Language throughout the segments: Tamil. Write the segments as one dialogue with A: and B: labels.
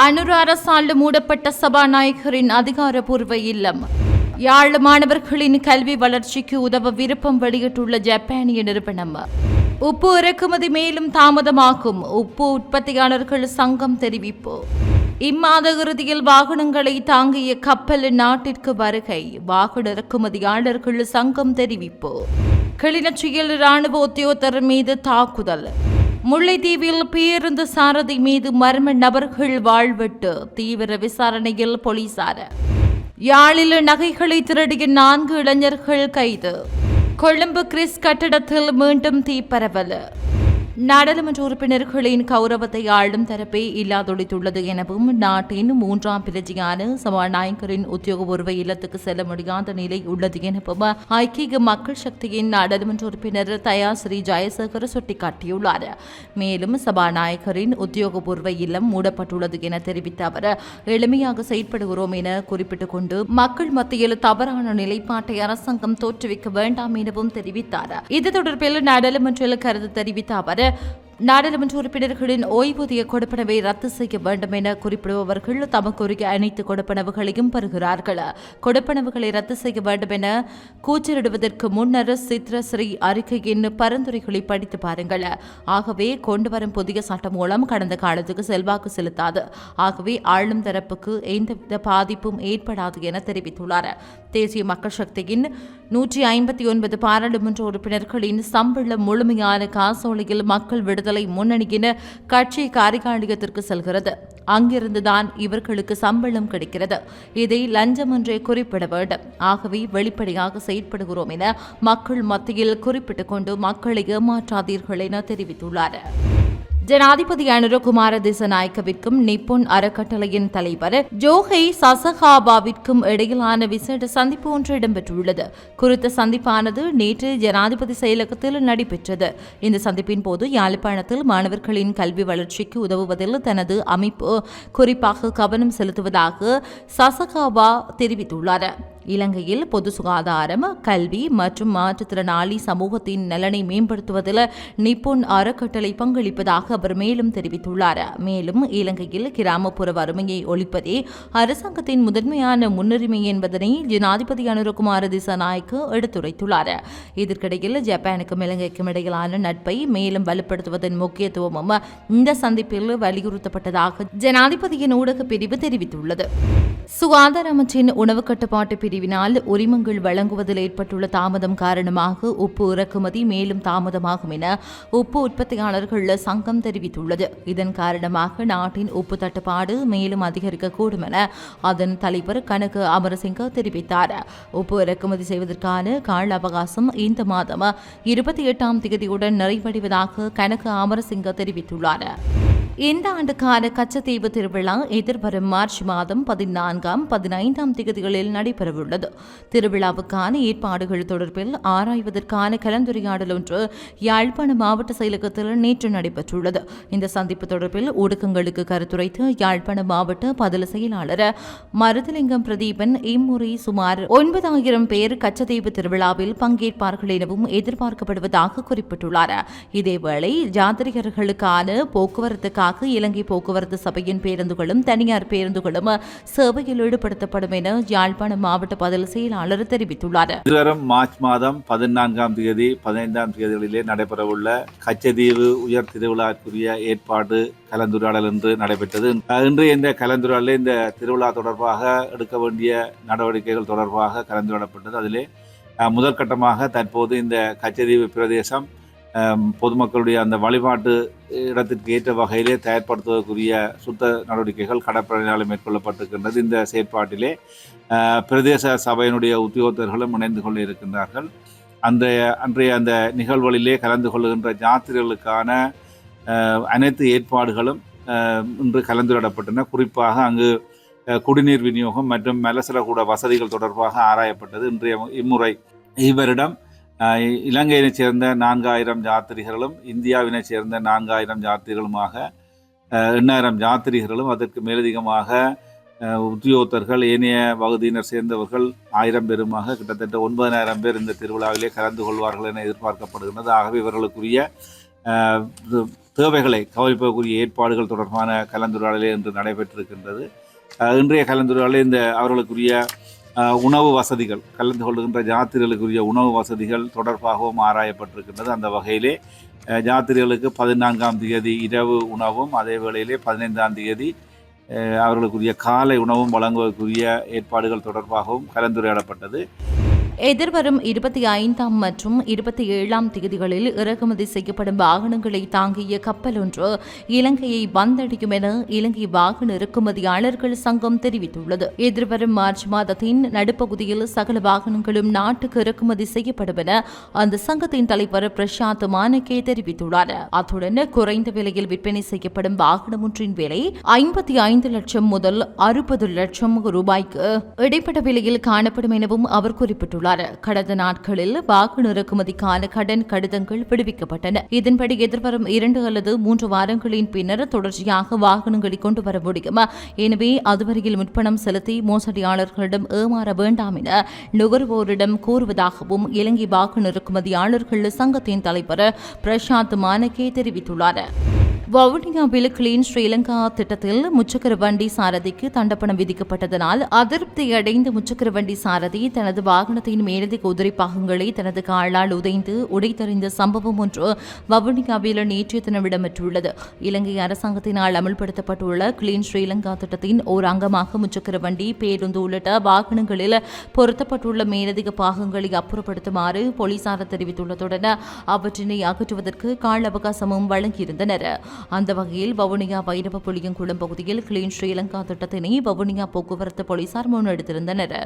A: அனுர அரசால் மூடப்பட்ட சபாநாயகரின் அதிகாரப்பூர்வ இல்லம். யாழ் மாணவர்களின் கல்வி வளர்ச்சிக்கு உதவ விருப்பம் வெளியிட்டுள்ள ஜப்பானிய நிறுவனம். உப்பு இறக்குமதி மேலும் தாமதமாகும். உப்பு உற்பத்தியாளர்கள் சங்கம் தெரிவிப்பு. இம்மாத இறுதியில் வாகனங்களை தாங்கிய கப்பல் நாட்டிற்கு வருகை. வாகன இறக்குமதியாளர்கள் சங்கம் தெரிவிப்பு. கிளிநொச்சியில் ராணுவ உத்தியோகத்தர் மீது தாக்குதல். முல்லைத்தீவில் பேருந்து சாரதி மீது மர்ம நபர்கள் வாழ்விட்டு தீவிர விசாரணையில் போலீசார். யாழில் நகைகளை திருடிய நான்கு இளைஞர்கள் கைது. கொழும்பு கிறிஸ் கட்டடத்தில் மீண்டும் தீப்பரவல் நாடாளுமன்ற உறுப்பினர்களின் கௌரவத்தை ஆளும் தரப்பே இல்லாதொழித்துள்ளது எனவும் நாட்டின் மூன்றாம் பிரஜையான சபாநாயகரின் உத்தியோகபூர்வ இல்லத்துக்கு செல்ல முடியாத நிலை உள்ளது எனவும் ஐக்கிய மக்கள் சக்தியின் நாடாளுமன்ற உறுப்பினர் தயா ஸ்ரீ ஜெயசேகர் சுட்டிக்காட்டியுள்ளார். மேலும் சபாநாயகரின் உத்தியோகபூர்வ இல்லம் மூடப்பட்டுள்ளது என தெரிவித்த அவர் எளிமையாக செயற்படுகிறோம் என குறிப்பிட்டுக் கொண்டு மக்கள் மத்தியில் தவறான நிலைப்பாட்டை அரசாங்கம் தோற்றுவிக்க வேண்டாம் எனவும் தெரிவித்தார். இது தொடர்பில் நாடாளுமன்றில் கருத்து தெரிவித்த அவர் நாடாளுமன்ற உறுப்பினர்களின் ஓய்வூதிய கொடுப்பனவை ரத்து செய்ய வேண்டும் என குறிப்பிடுபவர்கள் தமக்குரிய அனைத்து கொடுப்பனவுகளையும் பெறுகிறார்கள். கொடுப்பனவுகளை ரத்து செய்ய வேண்டும் என கூச்சலிடுவதற்கு முன்னர் சித்ரஸ்ரீ அறிக்கையின் பரிந்துரைகளை படித்து பாருங்கள். ஆகவே கொண்டுவரும் புதிய சட்டம் மூலம் கடந்த காலத்துக்கு செல்வாக்கு செலுத்தாது. ஆகவே ஆளும் தரப்புக்கு எந்தவித பாதிப்பும் ஏற்படாது என தெரிவித்துள்ளார். தேசிய மக்கள் சக்தியின் நூற்றி ஐம்பத்தி ஒன்பது பாராளுமன்ற உறுப்பினர்களின் சம்பளம் முழுமையான காசோலையில் மக்கள் விடுதலை முன்னணியின் கட்சி காரிகாலயத்திற்கு செல்கிறது. அங்கிருந்துதான் இவர்களுக்கு சம்பளம் கிடைக்கிறது. இதை லஞ்சம் என்றே குறிப்பிட வேண்டும். ஆகவே வெளிப்படையாக செயற்படுகிறோம் என மக்கள் மத்தியில் குறிப்பிட்டுக் கொண்டு மக்களை ஏமாற்றாதீர்கள் என தெரிவித்துள்ளார். ஜனாதிபதி அனுரகுமார திசநாயக்கவிற்கும் நிப்பொன் அறக்கட்டளையின் தலைவர் ஜோஹை சசகாபாவிற்கும் இடையிலான விசேட சந்திப்பு ஒன்று இடம்பெற்றுள்ளது. குறித்த சந்திப்பானது நேற்று ஜனாதிபதி செயலகத்தில் நடைபெற்றது. இந்த சந்திப்பின் போது யாழ்ப்பாணத்தில் மாணவர்களின் கல்வி வளர்ச்சிக்கு உதவுவதில் தனது அமைப்பு குறிப்பாக கவனம் செலுத்துவதாக சசகாபா தெரிவித்துள்ளார். இலங்கையில் பொது சுகாதாரம் கல்வி மற்றும் மாற்றுத்திறனாளி சமூகத்தின் நலனை மேம்படுத்துவதில் நிப்புன் அறக்கட்டளை பங்களிப்பதாக அவர் மேலும் தெரிவித்துள்ளார். மேலும் இலங்கையில் கிராமப்புற வறுமையை ஒழிப்பதே அரசாங்கத்தின் முதன்மையான முன்னுரிமை என்பதனை ஜனாதிபதி அனுரகுமார திசாநாயக்கு எடுத்துரைத்துள்ளார். இதற்கிடையில் ஜப்பானுக்கும் இலங்கைக்கும் இடையிலான நட்பை மேலும் வலுப்படுத்துவதன் முக்கியத்துவமும் இந்த சந்திப்பில் வலியுறுத்தப்பட்டதாக ஜனாதிபதியின் ஊடக பிரிவு தெரிவித்துள்ளது. சுகாதார அமைச்சின் உணவு கட்டுப்பாட்டு பிரிவினால் உரிமங்கள் வழங்குவதில் ஏற்பட்டுள்ள தாமதம் காரணமாக உப்பு இறக்குமதி மேலும் தாமதமாகும் என உப்பு உற்பத்தியாளர்கள் சங்கம் தெரிவித்துள்ளது. இதன் காரணமாக நாட்டின் உப்பு தட்டுப்பாடு மேலும் அதிகரிக்கக்கூடும் என அதன் தலைவர் கனக அமரசிங்க தெரிவித்தார். உப்பு இறக்குமதி செய்வதற்கான கால அவகாசம் இந்த மாதம் இருபத்தி எட்டாம் தேதியுடன் நிறைவடைவதாக கனக அமரசிங்க தெரிவித்துள்ளார். இந்த ஆண்டுக்கான கச்சத்தீவு திருவிழா எதிர்வரும் மார்ச் மாதம் பதினான்காம் பதினைந்தாம் தேதிகளில் நடைபெறவுள்ளது. திருவிழாவுக்கான ஏற்பாடுகள் தொடர்பில் ஆராய்வதற்கான கலந்துரையாடல் ஒன்று யாழ்ப்பாண மாவட்ட செயலகத்தில் நேற்று நடைபெற்றுள்ளது. இந்த சந்திப்பு தொடர்பில் ஊடகங்களுக்கு கருத்துரைத்து யாழ்ப்பாண மாவட்ட பதில செயலாளர் மருதலிங்கம் பிரதீபன் இம்முறை சுமார் ஒன்பதாயிரம் பேர் கச்சத்தீவு திருவிழாவில் பங்கேற்பார்கள் எனவும் எதிர்பார்க்கப்படுவதாக குறிப்பிட்டுள்ளார். இதேவேளை ஜாத்திரிகர்களுக்கான போக்குவரத்துக்காக இலங்கை போக்குவரத்து சபையின் பேருந்துகளும் தனியார் பேருந்துகளும் சேவையில் ஈடுபடுத்தப்படும் என யாழ்ப்பாண மாவட்ட பதில் செயலாளர் தெரிவித்துள்ளார்.
B: எதிர்வரும் மார்ச் மாதம் பதினான்காம் தேதி பதினைந்தாம் தேதிகளிலே நடைபெறவுள்ள கச்சதீவு உயர் திருவிழாக்குரிய ஏற்பாடு கலந்துரையாடல் என்று நடைபெற்றது. இன்று இந்த கலந்துரையாடலில் இந்த திருவிழா தொடர்பாக எடுக்க வேண்டிய நடவடிக்கைகள் தொடர்பாக கலந்துரையாடப்பட்டது. அதிலே முதற்கட்டமாக தற்போது இந்த கச்சதீவு பிரதேசம் பொதுமக்களுடைய அந்த வழிபாட்டு இடத்திற்கு ஏற்ற வகையிலே தயார்படுத்துவதற்குரிய சுத்த நடவடிக்கைகள் கடற்படையினால் மேற்கொள்ளப்பட்டிருக்கின்றது. இந்த செயற்பாட்டிலே பிரதேச சபையினுடைய உத்தியோகத்தர்களும் இணைந்து கொள்ள இருக்கின்றார்கள் அந்த அன்றைய அந்த நிகழ்வுகளிலே கலந்து கொள்ளுகின்ற யாத்திரைகளுக்கான அனைத்து ஏற்பாடுகளும் இன்று கலந்துரையாடப்பட்டன. குறிப்பாக அங்கு குடிநீர் விநியோகம் மற்றும் மலசலகூட வசதிகள் தொடர்பாக ஆராயப்பட்டது. இன்றைய இம்முறை இவரிடம் இலங்கையினைச் சேர்ந்த நான்காயிரம் யாத்திரிகர்களும் இந்தியாவினைச் சேர்ந்த நான்காயிரம் யாத்திரிகளுமாக எண்ணாயிரம் யாத்திரிகர்களும் அதற்கு மேலதிகமாக உத்தியோகத்தர்கள் ஏனைய பகுதியினர் சேர்ந்தவர்கள் ஆயிரம் பேருமாக கிட்டத்தட்ட ஒன்பதாயிரம் பேர் இந்த திருவிழாவிலே கலந்து கொள்வார்கள் என எதிர்பார்க்கப்படுகின்றது. ஆகவே இவர்களுக்குரிய தேவைகளை கவனிப்பதற்குரிய ஏற்பாடுகள் தொடர்பான கலந்துரையாடலே இன்று நடைபெற்றிருக்கின்றது. இன்றைய கலந்துரையாடலில் இந்த அவர்களுக்குரிய உணவு வசதிகள் கலந்து கொள்கின்ற ஜாத்திரைகளுக்குரிய உணவு வசதிகள் தொடர்பாகவும் ஆராயப்பட்டிருக்கின்றது. அந்த வகையிலே ஜாத்திரைகளுக்கு பதினான்காம் தேதி இரவு உணவும் அதே வேளையிலே பதினைந்தாம் தேதி அவர்களுக்குரிய காலை உணவும் வழங்குவதற்குரிய ஏற்பாடுகள் தொடர்பாகவும் கலந்துரையாடப்பட்டது.
A: எதிர்வரும் இருபத்தி ஐந்தாம் மற்றும் இருபத்தி ஏழாம் தேதிகளில் இறக்குமதி செய்யப்படும் வாகனங்களை தாங்கிய கப்பல் ஒன்று இலங்கையை வந்தடையும் என இலங்கை வாகன இறக்குமதியாளர்கள் சங்கம் தெரிவித்துள்ளது. எதிர்வரும் மார்ச் மாதத்தின் நடுப்பகுதியில் சகல வாகனங்களும் நாட்டுக்கு இறக்குமதி செய்யப்படும் என அந்த சங்கத்தின் தலைவர் பிரசாந்த் மானகே தெரிவித்துள்ளார். அத்துடன் குறைந்த விலையில் விற்பனை செய்யப்படும் வாகனம் ஒன்றின் விலை ஐம்பத்தி ஐந்து லட்சம் முதல் அறுபது லட்சம் ரூபாய்க்கு இடைப்பட்ட விலையில் காணப்படும் எனவும் அவர் குறிப்பிட்டுள்ளார். கடந்த நாட்களில் வாகன இறக்குமதிக்கான கடன் கடிதங்கள் விடுவிக்கப்பட்டன. இதன்படி எதிர்வரும் இரண்டு அல்லது மூன்று வாரங்களின் பின்னர் தொடர்ச்சியாக வாகனங்களை கொண்டு வர முடியும்? எனவே அதுவரையில் முற்பணம் செலுத்தி மோசடியாளர்களிடம் ஏமாற வேண்டாம் என நுகர்வோரிடம் கூறுவதாகவும் இலங்கை வாகன இறக்குமதியாளர்கள் சங்கத்தின் தலைவர் பிரசாந்த் மானகே தெரிவித்துள்ளார். வவுனியாவில் கிளீன் ஸ்ரீலங்கா திட்டத்தில் முச்சக்கர வண்டி சாரதிக்கு தண்டப்பணம் விதிக்கப்பட்டதனால் அதிருப்தி அடைந்த முச்சக்கர வண்டி சாரதி தனது வாகனத்தின் மேலதி குதிரை பாகங்களை தனது காலால் உதைந்து உடைத்தறிந்த சம்பவம் ஒன்று வவுனியாவில் நேற்றைய தினம் இடம்பெற்றுள்ளது. இலங்கை அரசாங்கத்தினால் அமல்படுத்தப்பட்டுள்ள கிளீன் ஸ்ரீலங்கா திட்டத்தின் ஓர் அங்கமாக முச்சக்கர வண்டி பேருந்து உள்ளிட்ட வாகனங்களில் பொருத்தப்பட்டுள்ள மேலதிக பாகங்களை அப்புறப்படுத்துமாறு போலீசார் தெரிவித்துள்ளதுடன் அவற்றினை அகற்றுவதற்கு கால அவகாசமும் வழங்கியிருந்தனர். அந்த வகையில் வவுனியா வைரவ புளியங்குளம் பகுதியில் கிளீன் ஸ்ரீலங்கா திட்டத்தினை வவுனியா போக்குவரத்து போலீசார் முன்னெடுத்திருந்தனர்.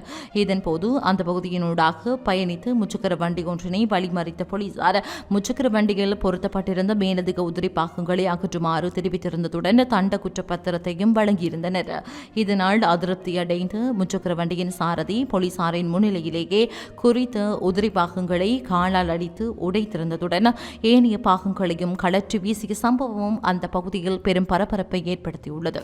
A: இதன்போது அந்த பகுதியினூடாக பயணித்து முச்சக்கர வண்டி ஒன்றினை வழிமறித்த போலீசார் முச்சக்கர வண்டியில் பொருத்தப்பட்டிருந்த மேலதிக உதிரி பாகங்களை அகற்றுமாறு தெரிவித்திருந்ததுடன் தண்ட குற்றப்பத்திரத்தையும் வழங்கியிருந்தனர். இதனால் அதிருப்தி அடைந்து முச்சக்கர வண்டியின் சாரதி போலீசாரின் முன்னிலையிலேயே குறித்த உதிரி பாகங்களை காலால் அடித்து உடைத்திருந்ததுடன் ஏனைய பாகங்களையும் கலற்றி வீசிய சம்பவமும் அந்த பகுதியில் பெரும் பரபரப்பை ஏற்படுத்தியுள்ளது.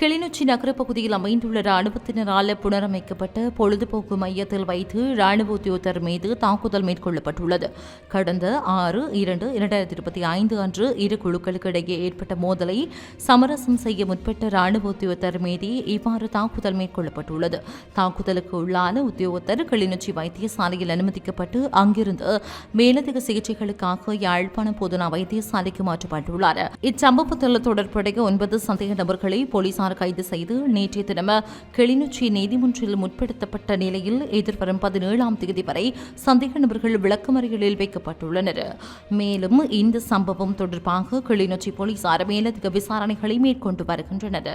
A: கிளிநொச்சி நகர பகுதியில் அமைந்துள்ள ராணுவத்தினரால் புனரமைக்கப்பட்ட பொழுதுபோக்கு மையத்தில் வைத்து ராணுவ உத்தியோகத்தர் மீது தாக்குதல் மேற்கொள்ளப்பட்டுள்ளது. கடந்த ஆறு இரண்டு இரண்டாயிரத்தி இருபத்தி ஐந்து அன்று இரு குழுக்களுக்கு இடையே ஏற்பட்ட மோதலை சமரசம் செய்ய முற்பட்ட ராணுவ உத்தியோகத்தர் மீது இவ்வாறு தாக்குதல் மேற்கொள்ளப்பட்டுள்ளது. தாக்குதலுக்கு உள்ளான உத்தியோகத்தர் கிளிநொச்சி வைத்தியசாலையில் அனுமதிக்கப்பட்டு அங்கிருந்து மேலதிக சிகிச்சைகளுக்காக யாழ்ப்பாணம் பொதுனா வைத்தியசாலைக்கு மாற்றப்பட்டுள்ளார். இச்சம்பவத்தில் தொடர்புடைய ஒன்பது சந்தேக நபர்களை போலீசார் கைது செய்து நேற்றைய தினம கிளிநொச்சி நீதிமன்றில் முற்படுத்தப்பட்ட நிலையில் எதிர்வரும் பதினேழாம் தேதி வரை சந்தேக நபர்கள் விளக்கமறியலில் வைக்கப்பட்டுள்ளனர். மேலும் இந்த சம்பவம் தொடர்பாக கிளிநொச்சி போலீசார் மேலதிக விசாரணைகளை மேற்கொண்டு வருகின்றனர்.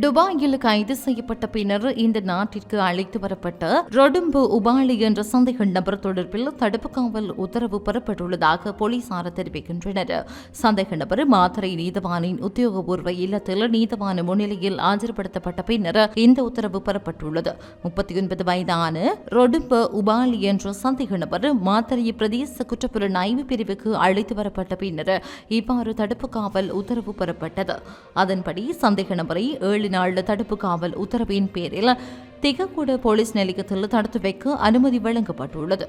A: துபாயில் கைது செய்யப்பட்ட பின்னர் இந்த நாட்டிற்கு அழைத்து வரப்பட்ட ரொடும்பு உபாலி என்ற சந்தேக நபர் தொடர்பில் தடுப்பு காவல் உத்தரவு பெறப்பட்டுள்ளதாக போலீசார் தெரிவிக்கின்றனர். சந்தேக நபர் மாத்தறை நீதவானின் உத்தியோகபூர்வ இல்லத்தில் நீதவான முன்னிலையில் ஆஜர்படுத்தப்பட்ட பின்னர் இந்த உத்தரவு பெறப்பட்டுள்ளது. முப்பத்தி ஒன்பது வயதான ரொடும்ப உபாலி என்ற சந்தேக நபர் மாத்தறை பிரதேச குற்றப்புலன் ஆய்வு பிரிவுக்கு அழைத்து வரப்பட்ட பின்னர் இவ்வாறு தடுப்பு காவல் உத்தரவு பெறப்பட்டது. அதன்படி சந்தேக நபரை ஏழு நாள் தடுப்பு காவல் உத்தரவின் பேரில் திகக்கூட போலீஸ் நிலையத்தில் தடுத்து வைக்க அனுமதி வழங்கப்பட்டுள்ளது.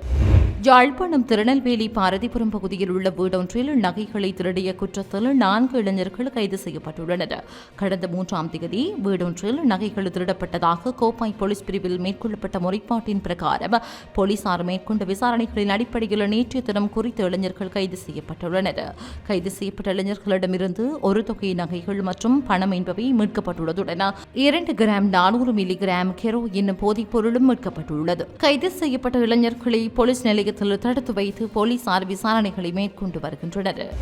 A: யாழ்ப்பாணம் திருநெல்வேலி பாரதிபுரம் பகுதியில் உள்ள வீடொன்றில் நகைகளை திருடிய குற்றத்தில் நான்கு இளைஞர்கள் கைது செய்யப்பட்டுள்ளனர். கடந்த மூன்றாம் தேதி வீடொன்றில் நகைகள் திருடப்பட்டதாக கோப்பாய் போலீஸ் பிரிவில் மேற்கொள்ளப்பட்ட முறைப்பாட்டின் பிரகாரம் போலீசார் மேற்கொண்ட விசாரணைகளின் அடிப்படையில் நேற்றைய தினம் குறித்த இளைஞர்கள் கைது செய்யப்பட்டுள்ளனர். கைது செய்யப்பட்ட இளைஞர்களிடமிருந்து ஒரு தொகை நகைகள் மற்றும் பணம் என்பவை மீட்கப்பட்டுள்ளதுடன் இரண்டு கிராம் நானூறு மில்லி கிராம் என்னும் போதைப் பொருளும் மீட்கப்பட்டுள்ளது. கைது செய்யப்பட்ட இளைஞர்களை போலீஸ் நிலையத்தில் தடுத்து வைத்து போலீசார் விசாரணைகளை மேற்கொண்டு வருகின்றனர்.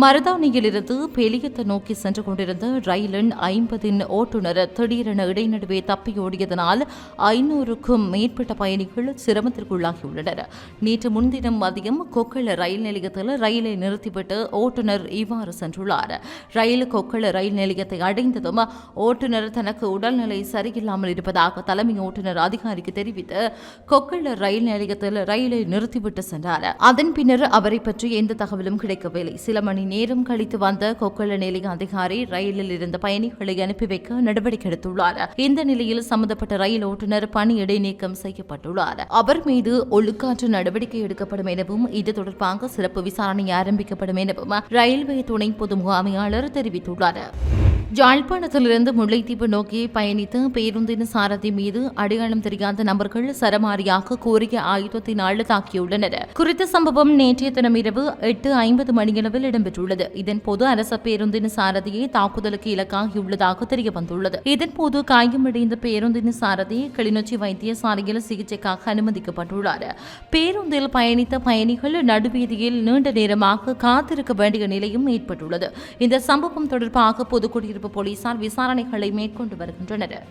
A: மருதானியிலிருந்து பெலியத்தை நோக்கி சென்று கொண்டிருந்த ரயிலின் ஐம்பதின் ஓட்டுநர் திடீரென இடைநடுவே தப்பியோடியதனால் ஐநூறுக்கும் மேற்பட்ட பயணிகள் சிரமத்திற்குள்ளாகியுள்ளனர். நேற்று முன்தினம் மதியம் கொக்கல ரயில் நிலையத்தில் ரயிலை நிறுத்திவிட்டு ஓட்டுநர் இவ்வாறு சென்றுள்ளார். ரயில் கொக்கல ரயில் நிலையத்தை அடைந்ததும் ஓட்டுநர் தனக்கு உடல்நிலை சரியில்லாமல் இருப்பதாக தலைமை ஓட்டுநர் அதிகாரிக்கு தெரிவித்து கொக்கள்ள ரயில் நிலையத்தில் ரயிலை நிறுத்திவிட்டு சென்றார். அதன் பின்னர் அவரை பற்றி எந்த தகவலும் கிடைக்கவில்லை. சில மணி நேரம் கழித்து வந்த கொக்கள்ள நிலைய அதிகாரி ரயிலில் இருந்த பயணிகளை அனுப்பி வைக்க நடவடிக்கை எடுத்துள்ளார். இந்த நிலையில் சம்பந்தப்பட்ட ரயில் ஓட்டுநர் பணி இடைநீக்கம் செய்யப்பட்டுள்ளார். அவர் மீது ஒழுக்காற்று நடவடிக்கை எடுக்கப்படும் எனவும் இது தொடர்பாக சிறப்பு விசாரணை ஆரம்பிக்கப்படும் எனவும் ரயில்வே துணை பொது முகாமையாளர் தெரிவித்துள்ளார். யாழ்ப்பாணத்திலிருந்து முல்லைத்தீவு நோக்கி பயணித்த பேருந்தின் சாரதி மீது அடையாளம் தெரியாத நபர்கள் சரமாரியாக கோரிய ஆயுதத்தினால் தாக்கியுள்ளனர். குறித்த சம்பவம் நேற்றைய தினம் இரவு எட்டு ஐம்பது மணியளவில் இடம்பெற்றுள்ளது. இதன் போது அரச பேருந்தின் சாரதியை தாக்குதலுக்கு இலக்காகியுள்ளதாக தெரிய வந்துள்ளது இதன்போது காயமடைந்த பேருந்தின் சாரதி கிளிநொச்சி வைத்தியசாலையில் சிகிச்சைக்காக அனுமதிக்கப்பட்டுள்ளார். பேருந்தில் பயணித்த பயணிகள் நடுவீதியில் நீண்ட நேரமாக காத்திருக்க வேண்டிய நிலையும் ஏற்பட்டுள்ளது. இந்த சம்பவம் தொடர்பாக பொதுக்குடியிருப்பு போலீசார் விசாரணைகளை மேற்கொண்டு வருகின்றனர்.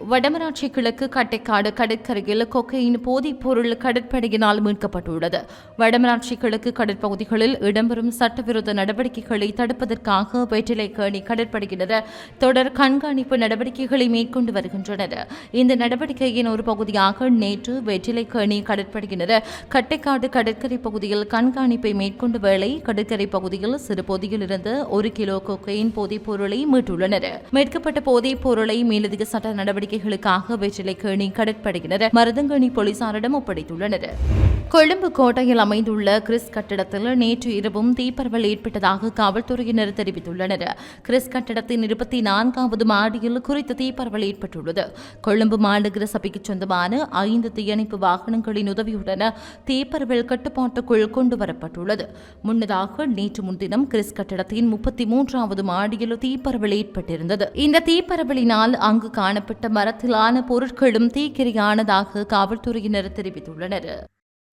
A: வடமராட்சி கிழக்கு கட்டைக்காடு கடற்கரையில் கொக்கையின் போதைப் பொருள் கடற்படையினால் மீட்கப்பட்டுள்ளது. வடமராட்சி கிழக்கு கடற்பகுதிகளில் இடம்பெறும் சட்டவிரோத நடவடிக்கைகளை தடுப்பதற்காக வெற்றிலைக்கேணி கடற்படையினர் தொடர் கண்காணிப்பு நடவடிக்கைகளை மேற்கொண்டு வருகின்றனர். இந்த நடவடிக்கையின் ஒரு பகுதியாக நேற்று வெற்றிலைக்கேணி கடற்படையினர் கட்டைக்காடு கடற்கரை பகுதியில் கண்காணிப்பை மேற்கொண்ட வேளை கடற்கரை பகுதியில் சிறு பொதியில் இருந்து ஒரு கிலோ கொக்கையின் போதைப் பொருளை மீட்டுள்ளனர். மீட்கப்பட்ட போதைப் பொருளை மேலதிக சட்ட நடவடிக்கை நடவடிக்கைகளுக்காக வெற்றிலைக்கேணி கடற்படையினர் மருதங்கணி போலீசாரிடம் ஒப்படைத்துள்ளனர். கொழும்பு கோட்டையில் அமைந்துள்ள கிறிஸ் கட்டிடத்தில் நேற்று இரவும் தீப்பரவல் ஏற்பட்டதாக காவல்துறையினர் தெரிவித்துள்ளனர். கிறிஸ் கட்டிடத்தின் இருபத்தி நான்காவது மாடியில் குறித்த தீப்பரவல் ஏற்பட்டுள்ளது. கொழும்பு மாநகர சபைக்கு சொந்தமான ஐந்து தீயணைப்பு வாகனங்களின் உதவியுடன் தீப்பரவல் கட்டுப்பாட்டுக்குள் கொண்டு வரப்பட்டுள்ளது முன்னதாக நேற்று முன்தினம் கிறிஸ் கட்டிடத்தின் முப்பத்தி மூன்றாவது மாடியில் தீப்பரவல் ஏற்பட்டிருந்தது. இந்த தீப்பரவலினால் அங்கு காணப்பட்ட மரத்திலான பொருட்களும் தீக்கிரையானதாக காவல்துறையினர் தெரிவித்துள்ளனர்.